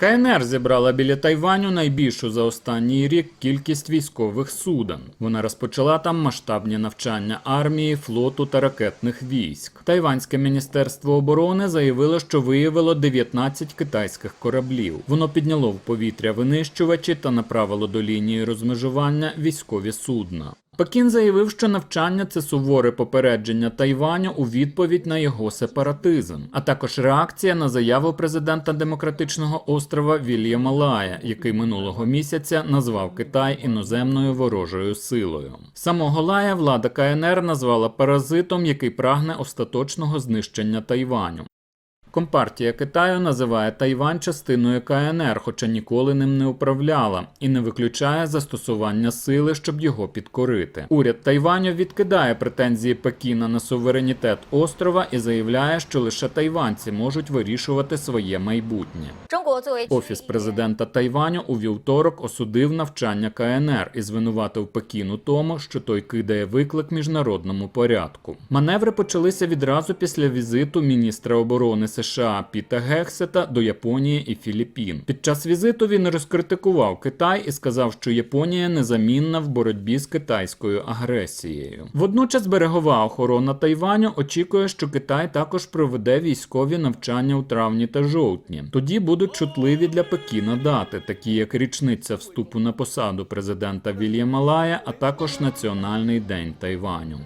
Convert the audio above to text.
КНР зібрала біля Тайваню найбільшу за останній рік кількість військових суден. Вона розпочала там масштабні навчання армії, флоту та ракетних військ. Тайванське міністерство оборони заявило, що виявило 19 китайських кораблів. Воно підняло в повітря винищувачі та направило до лінії розмежування військові судна. Пекін заявив, що навчання це суворе попередження Тайваню у відповідь на його сепаратизм, а також реакція на заяву президента Демократичного острова Вільяма Лая, який минулого місяця назвав Китай іноземною ворожою силою. Самого Лая влада КНР назвала паразитом, який прагне остаточного знищення Тайваню. Компартія Китаю називає Тайвань частиною КНР, хоча ніколи ним не управляла, і не виключає застосування сили, щоб його підкорити. Уряд Тайваню відкидає претензії Пекіна на суверенітет острова і заявляє, що лише тайванці можуть вирішувати своє майбутнє. Офіс президента Тайваню у вівторок осудив навчання КНР і звинуватив Пекіну тому, що той кидає виклик міжнародному порядку. Маневри почалися відразу після візиту міністра оборони. США Піта Гексета до Японії і Філіппін. Під час візиту він розкритикував Китай і сказав, що Японія незамінна в боротьбі з китайською агресією. Водночас берегова охорона Тайваню очікує, що Китай також проведе військові навчання у травні та жовтні. Тоді будуть чутливі для Пекіна дати, такі як річниця вступу на посаду президента Вільяма Лая, а також Національний день Тайваню.